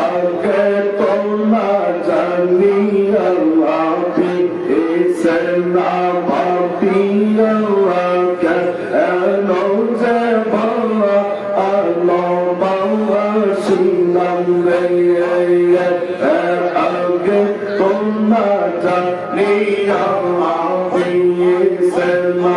আগে তোমরা জানি আল্লাহ সে না পাপি আল্লাহকে এলো যে বাবা আলো বাবা শুনলাম রে আগে তোমরা জানি আল্লাহ সে না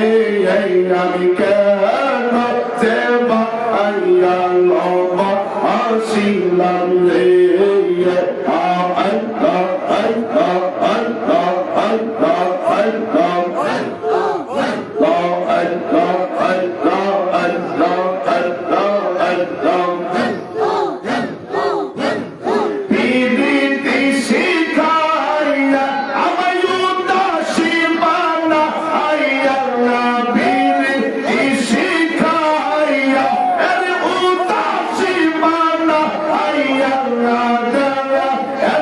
এই আমি কেন সেবা আইয়া লবা আসিলাম রে Oh,